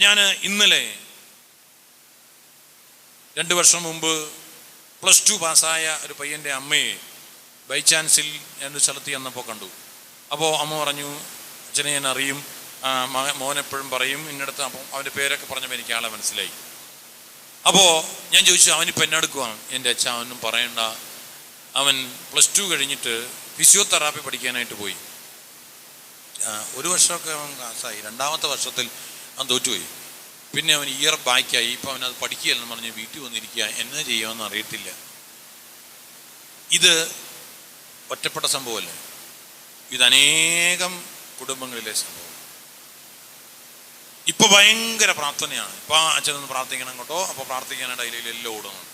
ഞാൻ ഇന്നലെ രണ്ട് വർഷം മുമ്പ് പ്ലസ് ടു പാസ്സായ ഒരു പയ്യന്റെ അമ്മയെ ബൈ ചാൻസിൽ ഞാനൊരു സ്ഥലത്ത് ചെന്നപ്പോൾ കണ്ടു. അപ്പോൾ അമ്മ പറഞ്ഞു അച്ഛനെ ഞാൻ അറിയും. മോൻ എപ്പോഴും പറയും. ഇന്നടത്ത് അപ്പം അവന്റെ പേരൊക്കെ പറഞ്ഞപ്പോൾ എനിക്ക് ആളെ മനസ്സിലായി. അപ്പോൾ ഞാൻ ചോദിച്ചു അവനിപ്പോൾ എന്നെ എടുക്കുവാണ് എന്റെ അച്ഛൻ അവനും പറയണ്ട. അവൻ പ്ലസ് ടു കഴിഞ്ഞിട്ട് ഫിസിയോതെറാപ്പി പഠിക്കാനായിട്ട് പോയി. ഒരു വർഷമൊക്കെ അവൻ പാസ്സായി. രണ്ടാമത്തെ വർഷത്തിൽ അവൻ തോറ്റുപോയി. പിന്നെ അവൻ ഇയർ ബാക്കായി ഇപ്പം അവൻ അത് പഠിക്കുകയല്ലെന്ന് പറഞ്ഞ് വീട്ടിൽ വന്നിരിക്കുക. എന്നാ ചെയ്യുമെന്ന് അറിയത്തില്ല. ഇത് ഒറ്റപ്പെട്ട സംഭവമല്ലേ? ഇത് അനേകം കുടുംബങ്ങളിലെ സംഭവം. ഇപ്പൊ ഭയങ്കര പ്രാർത്ഥനയാണ്. ഇപ്പൊ അച്ഛൻ ഒന്ന് പ്രാർത്ഥിക്കണം കേട്ടോ. അപ്പൊ പ്രാർത്ഥിക്കാനായിട്ട് അതിൽ എല്ലാം ഓടുന്നു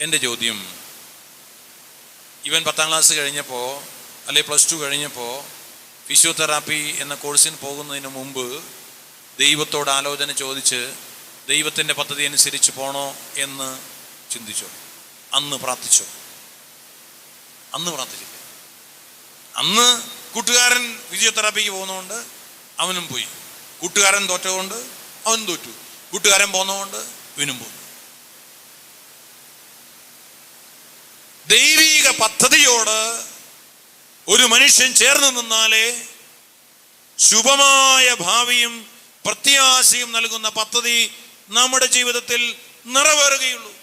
എന്റെ ചോദ്യം ഇവൻ പത്താം ക്ലാസ് കഴിഞ്ഞപ്പോൾ അല്ലെ പ്ലസ് ടു കഴിഞ്ഞപ്പോൾ ഫിസിയോതെറാപ്പി എന്ന കോഴ്സിന് പോകുന്നതിന് മുമ്പ് ദൈവത്തോട് ആലോചന ചോദിച്ച് ദൈവത്തിന്റെ പദ്ധതി അനുസരിച്ച് പോണോ എന്ന് ചിന്തിച്ചു. അന്ന് പ്രാർത്ഥിച്ചു. അന്ന് പ്രാർത്ഥിച്ചില്ല. അന്ന് കൂട്ടുകാരൻ ഫിസിയോതെറാപ്പിക്ക് പോകുന്നതുകൊണ്ട് അവനും പോയി. കൂട്ടുകാരൻ തോറ്റതുകൊണ്ട് അവൻ തോറ്റു. കൂട്ടുകാരൻ പോകുന്നതുകൊണ്ട് ഇവനും പോയി ദൈവിക പദ്ധതിയോട് ഒരു മനുഷ്യൻ ചേർന്ന് നിന്നാലേ ശുഭമായ ഭാവിയും പ്രത്യാശയും നൽകുന്ന പദ്ധതി നമ്മുടെ ജീവിതത്തിൽ നിറവേറുകയുള്ളൂ.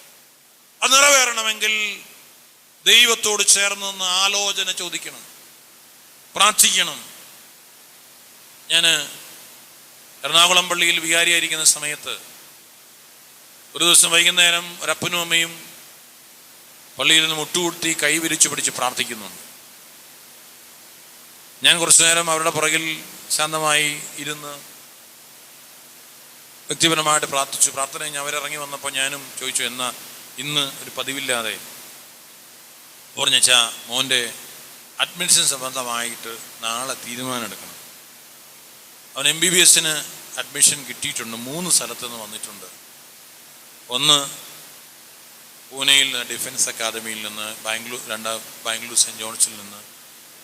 അത് നിറവേറണമെങ്കിൽ ദൈവത്തോട് ചേർന്ന് നിന്ന് ആലോചന ചോദിക്കണം. പ്രാർത്ഥിക്കണം. ഞാൻ എറണാകുളം പള്ളിയിൽ വികാരിയായിരിക്കുന്ന സമയത്ത് ഒരു ദിവസം വൈകുന്നേരം ഒരപ്പനും അമ്മയും പള്ളിയിൽ നിന്ന് മുട്ടുകൂട്ടി കൈവിരിച്ചു പിടിച്ച് പ്രാർത്ഥിക്കുന്നുണ്ട്. ഞാൻ കുറച്ചു നേരം അവരുടെ പുറകിൽ ശാന്തമായി ഇരുന്ന് വ്യക്തിപരമായിട്ട് പ്രാർത്ഥിച്ചു. പ്രാർത്ഥന കഴിഞ്ഞ് അവരിറങ്ങി വന്നപ്പോൾ ഞാനും ചോദിച്ചു എന്നാ ഇന്ന് ഒരു പതിവില്ലാതെ പറഞ്ഞാ മോന്റെ അഡ്മിഷൻ സംബന്ധമായിട്ട് നാളെ തീരുമാനം എടുക്കണം അവൻ എം ബി ബി എസിന് അഡ്മിഷൻ കിട്ടിയിട്ടുണ്ട്. മൂന്ന് സ്ഥലത്ത് നിന്ന് വന്നിട്ടുണ്ട്. ഒന്ന് പൂനെയിൽ നിന്ന് ഡിഫൻസ് അക്കാദമിയിൽ നിന്ന് ബാംഗ്ലൂർ രണ്ടാം ബാംഗ്ലൂർ സെന്റ് ജോൺസിൽ നിന്ന്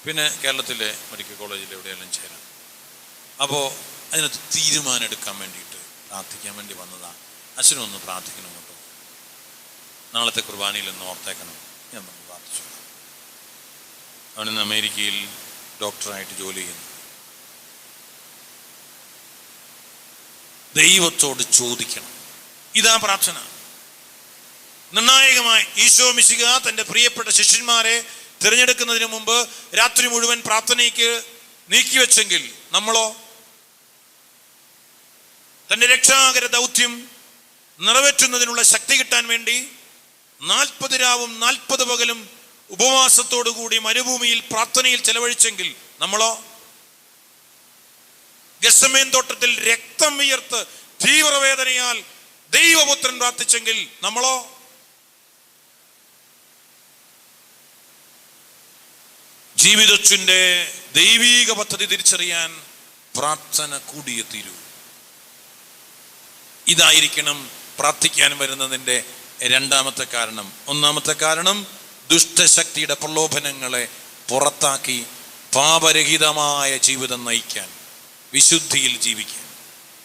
പിന്നെ കേരളത്തിലെ മെഡിക്കൽ കോളേജിൽ എവിടെയെല്ലാം ചേരാം. അപ്പോൾ അതിനകത്ത് തീരുമാനം എടുക്കാൻ വേണ്ടിയിട്ട് പ്രാർത്ഥിക്കാൻ വേണ്ടി വന്നതാണ്. അച്ഛനൊന്ന് പ്രാർത്ഥിക്കണം കേട്ടോ. നാളത്തെ കുർബാനയിൽ ഒന്ന് ഓർത്തേക്കണം. ഞാൻ നമ്മൾ പ്രാർത്ഥിച്ചു. അവനിന്ന് അമേരിക്കയിൽ ഡോക്ടറായിട്ട് ജോലി ചെയ്യുന്നു. ദൈവത്തോട് ചോദിക്കണം. ഇതാ പ്രാർത്ഥന. നിർണായകമായി ഈശോ മിശിക തന്റെ പ്രിയപ്പെട്ട ശിഷ്യന്മാരെ തിരഞ്ഞെടുക്കുന്നതിന് മുമ്പ് രാത്രി മുഴുവൻ പ്രാർത്ഥനയ്ക്ക് നീക്കിവെച്ചെങ്കിൽ നമ്മളോ തന്റെ രക്ഷാകര ദൗത്യം നിറവേറ്റുന്നതിനുള്ള ശക്തി കിട്ടാൻ വേണ്ടി നാൽപ്പത് രാവും നാൽപ്പത് പകലും ഉപവാസത്തോടുകൂടി മരുഭൂമിയിൽ പ്രാർത്ഥനയിൽ ചെലവഴിച്ചെങ്കിൽ നമ്മളോ? ഗസമേൻ തോട്ടത്തിൽ രക്തം വിയർത്ത് തീവ്രവേദനയാൽ ദൈവപുത്രൻ പ്രാർത്ഥിച്ചെങ്കിൽ നമ്മളോ? ജീവിതച്ചുന്റെ ദൈവീക പദ്ധതി തിരിച്ചറിയാൻ പ്രാർത്ഥന കൂടിയേ തീരൂ. ഇതായിരിക്കണം പ്രാർത്ഥിക്കാൻ വരുന്നതിന്റെ രണ്ടാമത്തെ കാരണം. ഒന്നാമത്തെ കാരണം ദുഷ്ടശക്തിയുടെ പ്രലോഭനങ്ങളെ പുറത്താക്കി പാപരഹിതമായ ജീവിതം നയിക്കാൻ വിശുദ്ധിയിൽ ജീവിക്കാൻ.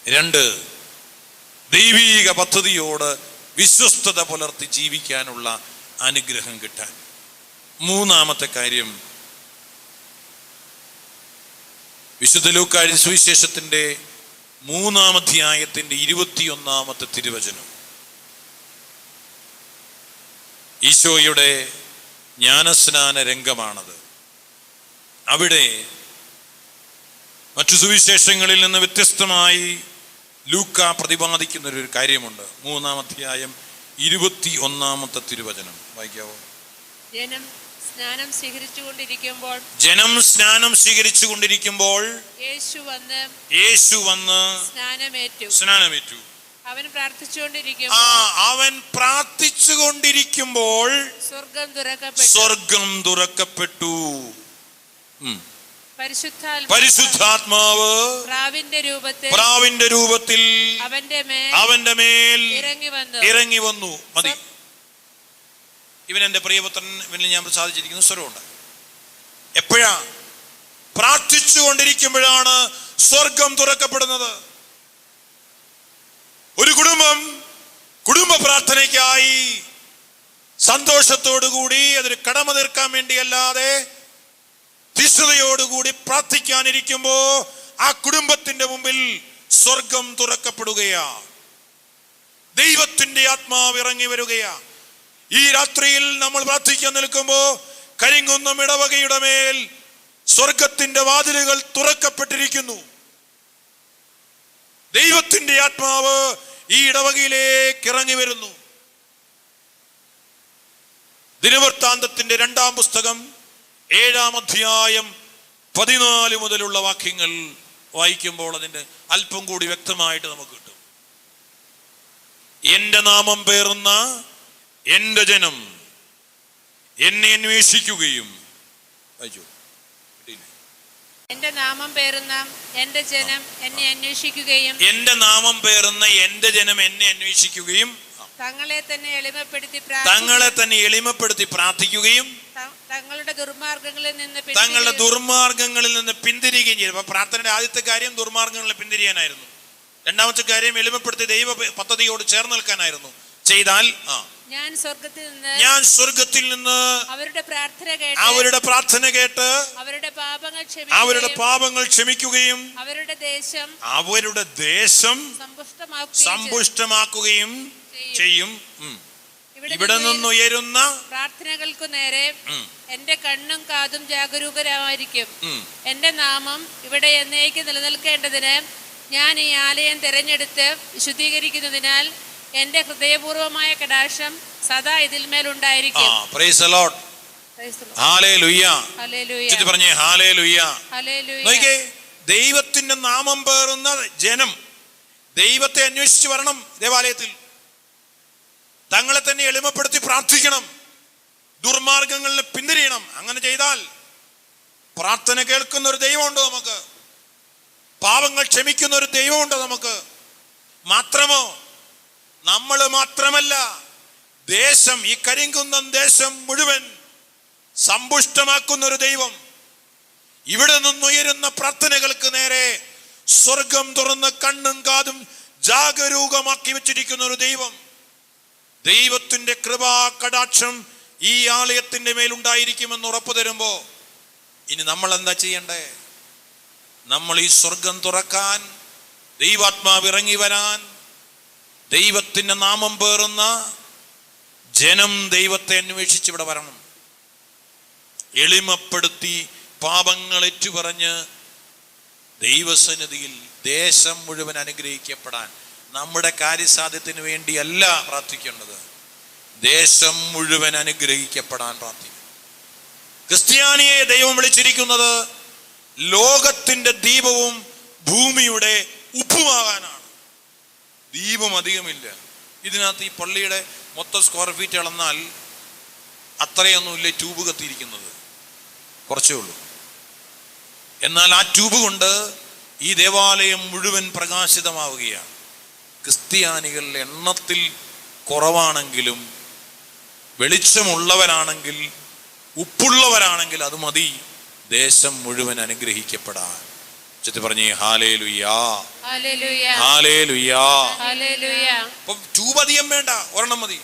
രണ്ട് ദൈവീക പദ്ധതിയോട് വിശ്വസ്തത പുലർത്തി ജീവിക്കാനുള്ള അനുഗ്രഹം കിട്ടാൻ. മൂന്നാമത്തെ കാര്യം വിശുദ്ധ ലൂക്കാഴി സുവിശേഷത്തിന്റെ മൂന്നാം അധ്യായത്തിന്റെ ഇരുപത്തിയൊന്നാമത്തെ തിരുവചനം. ഈശോയുടെ ജ്ഞാനസ്നാന രംഗമാണത്. അവിടെ മറ്റു സുവിശേഷങ്ങളിൽ നിന്ന് വ്യത്യസ്തമായി ലൂക്ക പ്രതിപാദിക്കുന്ന ഒരു കാര്യമുണ്ട്. മൂന്നാം അധ്യായം ഇരുപത്തി ഒന്നാമത്തെ തിരുവചനം. വായിക്കാവോ? സ്നാനം സ്വീകരിച്ചുകൊണ്ടിരിക്കുമ്പോൾ ജനം സ്നാനം സ്വീകരിച്ചു കൊണ്ടിരിക്കുമ്പോൾ യേശു വന്ന് യേശു വന്ന് സ്നാനമേറ്റു. സ്നാനമേറ്റു. അവൻ പ്രാർത്ഥിച്ചുകൊണ്ടിരിക്കും ആ അവൻ പ്രാർത്ഥിച്ചുകൊണ്ടിരിക്കുമ്പോൾ സ്വർഗം തുറക്കപ്പെട്ടു. സ്വർഗം തുറക്കപ്പെട്ടു. പരിശുദ്ധാത്മാവ് പരിശുദ്ധാത്മാവ് പ്രാവിന്റെ രൂപത്തിൽ പ്രാവിന്റെ രൂപത്തിൽ അവന്റെ മേൽ അവന്റെ മേൽ ഇറങ്ങി വന്നു. ഇറങ്ങി വന്നു. മതി. ഇവൻ എന്റെ പ്രിയപുത്രൻ ഇവനിൽ ഞാൻ പ്രസാദിച്ചിരിക്കുന്ന സ്വരമുണ്ട്. എപ്പോഴാ? പ്രാർത്ഥിച്ചു കൊണ്ടിരിക്കുമ്പോഴാണ് സ്വർഗം തുറക്കപ്പെടുന്നത്. ഒരു കുടുംബം കുടുംബ പ്രാർത്ഥനയ്ക്കായി സന്തോഷത്തോടുകൂടി അതൊരു കടമ തീർക്കാൻ വേണ്ടിയല്ലാതെ തിഷ്ണതയോടുകൂടി പ്രാർത്ഥിക്കാനിരിക്കുമ്പോ ആ കുടുംബത്തിന്റെ മുമ്പിൽ സ്വർഗം തുറക്കപ്പെടുകയാ ദൈവത്തിന്റെ ആത്മാവ് ഇറങ്ങി വരികയാ ഈ രാത്രിയിൽ നമ്മൾ പ്രാർത്ഥിക്കാൻ നിൽക്കുമ്പോൾ കരിങ്കുന്നം ഇടവകയുടെ മേൽ സ്വർഗത്തിന്റെ വാതിലുകൾ തുറക്കപ്പെട്ടിരിക്കുന്നു. ദൈവത്തിന്റെ ആത്മാവ് ഈ ഇടവകയിലേക്ക് ഇറങ്ങി വരുന്നു. ദിനവൃത്താന്തത്തിന്റെ രണ്ടാം പുസ്തകം ഏഴാം അധ്യായം പതിനാല് മുതലുള്ള വാക്യങ്ങൾ വായിക്കുമ്പോൾ അതിന്റെ അല്പം കൂടി വ്യക്തമായിട്ട് നമുക്ക് കിട്ടും. എന്റെ നാമം പേറുന്ന എന്റെ ജനം എന്നെ അന്വേഷിക്കുകയും. എന്റെ നാമം പേരുന്ന എന്റെ ജനം എന്നെ അന്വേഷിക്കുകയും എന്റെ നാമം പേറുന്ന എന്റെ ജനം എന്നെ അന്വേഷിക്കുകയും തങ്ങളെ തന്നെ എളിമപ്പെടുത്തി തങ്ങളെ തന്നെ എളിമപ്പെടുത്തി പ്രാർത്ഥിക്കുകയും തങ്ങളുടെ ദുർമാർഗങ്ങളിൽ നിന്ന് തങ്ങളുടെ ദുർമാർഗങ്ങളിൽ നിന്ന് പിന്തിരിയുകയും ചെയ്തു. അപ്പൊ പ്രാർത്ഥനയുടെ ആദ്യത്തെ കാര്യം ദുർമാർഗങ്ങളിൽ പിന്തിരിയാനായിരുന്നു. രണ്ടാമത്തെ കാര്യം എളിമപ്പെടുത്തി ദൈവ പദ്ധതിയോട് ചേർന്ന് നിൽക്കാനായിരുന്നു. ചെയ്താൽ ആ. ഞാൻ സ്വർഗത്തിൽ നിന്ന് ഞാൻ സ്വർഗത്തിൽ നിന്ന് അവരുടെ പ്രാർത്ഥന കേട്ട് അവരുടെ പ്രാർത്ഥന കേട്ട് അവരുടെ പാപങ്ങൾ അവരുടെ പാപങ്ങൾ ക്ഷമിക്കുകയും അവരുടെ ദേശം അവരുടെ ദേശം സമ്പുഷ്ടമാക്കുകയും ചെയ്യും. ഇവിടെ ഇവിടെ നിന്ന് നിന്നുയരുന്ന പ്രാർത്ഥനകൾക്കു നേരെ. എന്റെ കണ്ണും കാതും ജാഗരൂകരായിരിക്കും. എന്റെ നാമം ഇവിടെ എന്നേക്ക് നിലനിൽക്കേണ്ടതിന് ഞാൻ ഈ ആലയം തെരഞ്ഞെടുത്ത് വിശുദ്ധീകരിക്കുന്നതിനാൽ എന്റെ ഹൃദയപൂർവമായ കടാക്ഷം സദാ ഇതിൽമേൽ ഇതിന്മേലുണ്ടായിരിക്കും പറഞ്ഞേ. നോക്കിക്കേ ദൈവത്തിന്റെ നാമം പേറുന്ന ജനം ദൈവത്തെ അന്വേഷിച്ച് വരണം ദേവാലയത്തിൽ. തങ്ങളെ തന്നെ എളിമപ്പെടുത്തി പ്രാർത്ഥിക്കണം. ദുർമാർഗങ്ങളിൽ പിന്തിരിയണം. അങ്ങനെ ചെയ്താൽ പ്രാർത്ഥന കേൾക്കുന്ന ഒരു ദൈവമുണ്ട് നമുക്ക്. പാവങ്ങൾ ക്ഷമിക്കുന്ന ഒരു ദൈവമുണ്ട് നമുക്ക്. മാത്രമോ നമ്മൾ മാത്രമല്ല ദേശം ഈ കരിങ്കുന്നം ദേശം മുഴുവൻ സമ്പുഷ്ടമാക്കുന്ന ഒരു ദൈവം. ഇവിടെ നിന്നുയരുന്ന പ്രാർത്ഥനകൾക്ക് നേരെ സ്വർഗം തുറന്ന് കണ്ണും കാതും ജാഗരൂകമാക്കി വെച്ചിരിക്കുന്ന ഒരു ദൈവം. ദൈവത്തിന്റെ കൃപാ കടാക്ഷം ഈ ആലയത്തിന്റെ മേലുണ്ടായിരിക്കുമെന്ന് ഉറപ്പു തരുമ്പോ ഇനി നമ്മൾ എന്താ ചെയ്യണ്ടേ? നമ്മൾ ഈ സ്വർഗം തുറക്കാൻ ദൈവാത്മാവ് ഇറങ്ങി വരാൻ ദൈവത്തിന്റെ നാമം പേറുന്ന ജനം ദൈവത്തെ അന്വേഷിച്ച് ഇവിടെ വരണം. എളിമപ്പെടുത്തി പാപങ്ങൾ ഏറ്റുപറഞ്ഞ് ദൈവസന്നിധിയിൽ ദേശം മുഴുവൻ അനുഗ്രഹിക്കപ്പെടാൻ നമ്മുടെ കാര്യസാധ്യത്തിന് വേണ്ടിയല്ല പ്രാർത്ഥിക്കേണ്ടത്. ദേശം മുഴുവൻ അനുഗ്രഹിക്കപ്പെടാൻ പ്രാർത്ഥിക്കും ക്രിസ്ത്യാനിയെ ദൈവം വിളിച്ചിരിക്കുന്നത് ലോകത്തിന്റെ ദീപവും ഭൂമിയുടെ ഉപ്പുമാകാനാണ് ദീപം അധികമില്ല. ഇതിനകത്ത് ഈ പള്ളിയുടെ മൊത്തം സ്ക്വയർ ഫീറ്റ് അളന്നാൽ അത്രയൊന്നുമില്ല ട്യൂബ് കത്തിയിരിക്കുന്നത്. കുറച്ചേ ഉള്ളൂ. എന്നാൽ ആ ട്യൂബ് കൊണ്ട് ഈ ദേവാലയം മുഴുവൻ പ്രകാശിതമാവുകയാണ്. ക്രിസ്ത്യാനികളുടെ എണ്ണത്തിൽ കുറവാണെങ്കിലും വെളിച്ചമുള്ളവരാണെങ്കിൽ ഉപ്പുള്ളവരാണെങ്കിൽ അത് മതി. ദേശം മുഴുവൻ അനുഗ്രഹിക്കപ്പെടാൻ. ചെത്തി പറഞ്ഞു അധികം വേണ്ട ഒരെണ്ണം മതി.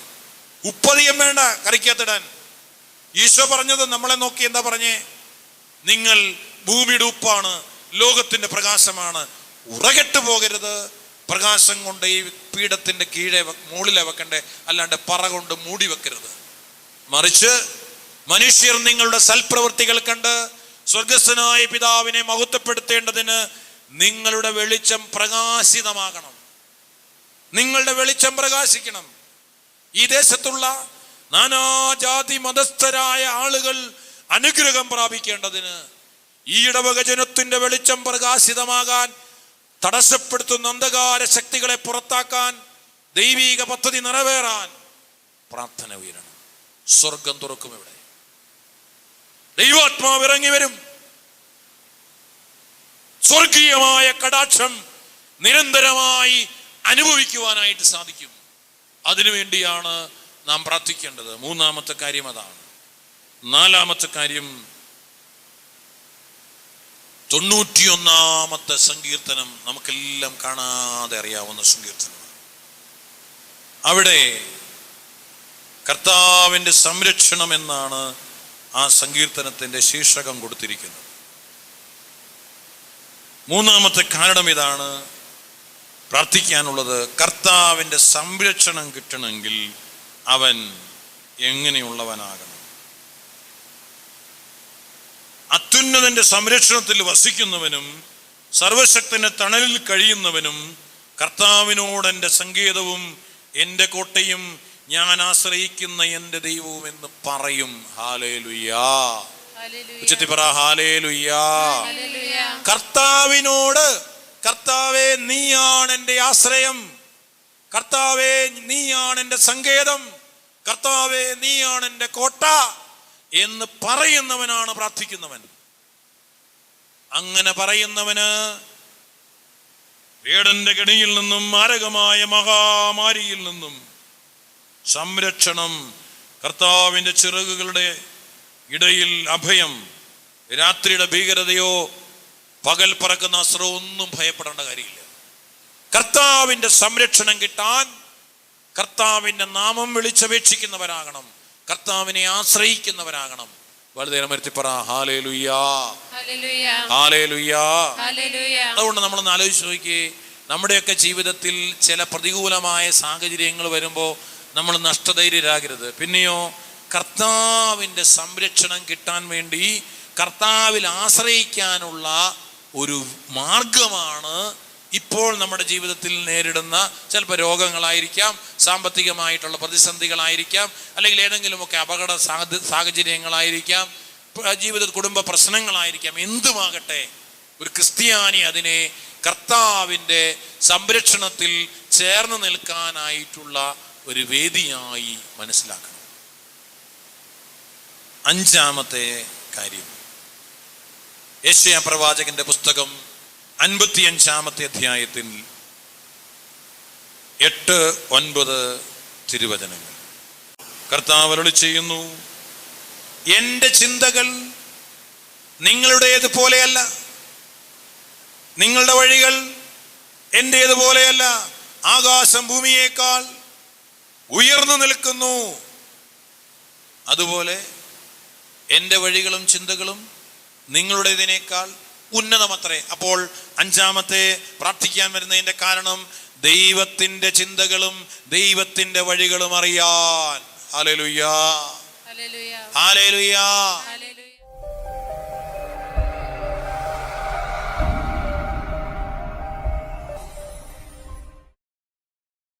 ഉപ്പധികം വേണ്ട കറിക്കത്തിടാൻ ഈശോ പറഞ്ഞത് നമ്മളെ നോക്കി എന്താ പറഞ്ഞേ? നിങ്ങൾ ഭൂമിയുടെ ഉപ്പാണ് ലോകത്തിന്റെ പ്രകാശമാണ്. ഉറകെട്ട് പോകരുത്. പ്രകാശം കൊണ്ട് ഈ പീഠത്തിന്റെ കീഴെ മുകളിലെ വെക്കണ്ടേ? അല്ലാണ്ട് പറ കൊണ്ട് മൂടി വെക്കരുത്. മറിച്ച് മനുഷ്യർ നിങ്ങളുടെ സൽപ്രവൃത്തികൾ കണ്ട് സ്വർഗസ്ഥനായ പിതാവിനെ മഹത്വപ്പെടുത്തേണ്ടതിന് നിങ്ങളുടെ വെളിച്ചം പ്രകാശിതമാകണം. നിങ്ങളുടെ വെളിച്ചം പ്രകാശിക്കണം. ഈ ദേശത്തുള്ള നാനാജാതി മതസ്ഥരായ ആളുകൾ അനുഗ്രഹം പ്രാപിക്കേണ്ടതിന് ഈ ഇടവക ജനത്തിന്റെ വെളിച്ചം പ്രകാശിതമാകാൻ തടസ്സപ്പെടുത്തുന്ന അന്ധകാര ശക്തികളെ പുറത്താക്കാൻ ദൈവീക പദ്ധതി നിറവേറാൻ പ്രാർത്ഥന ഉയരണം. സ്വർഗം തുറക്കും ഇവിടെ. ദൈവാത്മാവ് ഇറങ്ങി വരും. സ്വർഗീയമായ കടാക്ഷം നിരന്തരമായി അനുഭവിക്കുവാനായിട്ട് സാധിക്കും. അതിനുവേണ്ടിയാണ് നാം പ്രാർത്ഥിക്കേണ്ടത്. മൂന്നാമത്തെ കാര്യം അതാണ്. നാലാമത്തെ കാര്യം തൊണ്ണൂറ്റിയൊന്നാമത്തെ സങ്കീർത്തനം നമുക്കെല്ലാം കാണാതെ അറിയാവുന്ന സങ്കീർത്തനമാണ്. അവിടെ കർത്താവിന്റെ സംരക്ഷണം എന്നാണ് ആ സങ്കീർത്തനത്തിന്റെ ശീർഷകം കൊടുത്തിരിക്കുന്നു. മൂന്നാമത്തെ കാരണം ഇതാണ് പ്രാർത്ഥിക്കാനുള്ളത്. കർത്താവിന്റെ സംരക്ഷണം കിട്ടണമെങ്കിൽ അവൻ എങ്ങനെയുള്ളവനാകണം. അത്യുന്നതന്റെ സംരക്ഷണത്തിൽ വസിക്കുന്നവനും സർവശക്തന്റെ തണലിൽ കഴിയുന്നവനും കർത്താവിനോട് സങ്കേതവും എന്റെ കോട്ടയും ഞാൻ ആശ്രയിക്കുന്ന എന്റെ ദൈവവും എന്ന് പറയും. ഹാലേലുയ്യാ. ഉച്ചത്തി പറ ഹാലേലുയ്യാ. കർത്താവിനോട് കർത്താവെ നീയാണ് എന്റെ ആശ്രയം. കർത്താവെ നീയാണ് എന്റെ സങ്കേതം. കർത്താവെ നീയാണ് എന്റെ കോട്ട. എന്ന് പറയുന്നവനാണ് പ്രാർത്ഥിക്കുന്നവൻ. അങ്ങനെ പറയുന്നവന് വീടന്റെ കെണിയിൽ നിന്നും മാരകമായ മഹാമാരിയിൽ നിന്നും സംരക്ഷണം കർത്താവിന്റെ ചിറകുകളുടെ ഇടയിൽ അഭയം രാത്രിയുടെ ഭീകരതയോ പകൽ പറക്കുന്ന അസ്ത്രമോ ഒന്നും ഭയപ്പെടേണ്ട കാര്യമില്ല. കർത്താവിന്റെ സംരക്ഷണം കിട്ടാൻ കർത്താവിന്റെ നാമം വിളിച്ചപേക്ഷിക്കുന്നവരാകണം. കർത്താവിനെ ആശ്രയിക്കുന്നവരാകണം. വളരെ മരത്തിപ്പറ ഹാലേ ലുയ്യാ. ഹാലേ ലുയ്യാ. അതുകൊണ്ട് നമ്മളൊന്ന് ആലോചിച്ച് നോക്കിയേ നമ്മുടെയൊക്കെ ജീവിതത്തിൽ ചില പ്രതികൂലമായ സാഹചര്യങ്ങൾ വരുമ്പോൾ നമ്മൾ നഷ്ടധൈര്യരാകരുത്. പിന്നെയോ കർത്താവിന്റെ സംരക്ഷണം കിട്ടാൻ വേണ്ടി കർത്താവിൽ ആശ്രയിക്കാനുള്ള ഒരു മാർഗമാണ് ഇപ്പോൾ നമ്മുടെ ജീവിതത്തിൽ നേരിടുന്ന ചിലപ്പോൾ രോഗങ്ങളായിരിക്കാം സാമ്പത്തികമായിട്ടുള്ള പ്രതിസന്ധികളായിരിക്കാം അല്ലെങ്കിൽ ഏതെങ്കിലുമൊക്കെ അപകട സാഹചര്യങ്ങളായിരിക്കാം ജീവിത കുടുംബ പ്രശ്നങ്ങളായിരിക്കാം. എന്തുമാകട്ടെ ഒരു ക്രിസ്ത്യാനി അതിനെ കർത്താവിന്റെ സംരക്ഷണത്തിൽ ചേർന്ന് നിൽക്കാനായിട്ടുള്ള ഒരു വേദിയായി മനസ്സിലാക്കണം. അഞ്ചാമത്തെ കാര്യം. യേശയ പ്രവാചകന്റെ പുസ്തകം അൻപത്തിയഞ്ചാമത്തെ അധ്യായത്തിൽ എട്ട് ഒൻപത് തിരുവചനങ്ങൾ. കർത്താവ് അരുളി ചെയ്യുന്നു എന്റെ ചിന്തകൾ നിങ്ങളുടേത് പോലെയല്ല നിങ്ങളുടെ വഴികൾ എന്റേതുപോലെയല്ല ആകാശം ഭൂമിയേക്കാൾ ഉയർന്നു നിൽക്കുന്നു. അതുപോലെ എന്റെ വഴികളും ചിന്തകളും നിങ്ങളുടേതിനേക്കാൾ ഉന്നതമത്രേ. അപ്പോൾ അഞ്ചാമത്തെ പ്രാർത്ഥിക്കാൻ വരുന്നതിന്റെ കാരണം ദൈവത്തിന്റെ ചിന്തകളും ദൈവത്തിന്റെ വഴികളും അറിയാൻ. ഹാലേലുയ്യാ. ഹാലേലുയ്യാ ഹല്ലേലൂയ.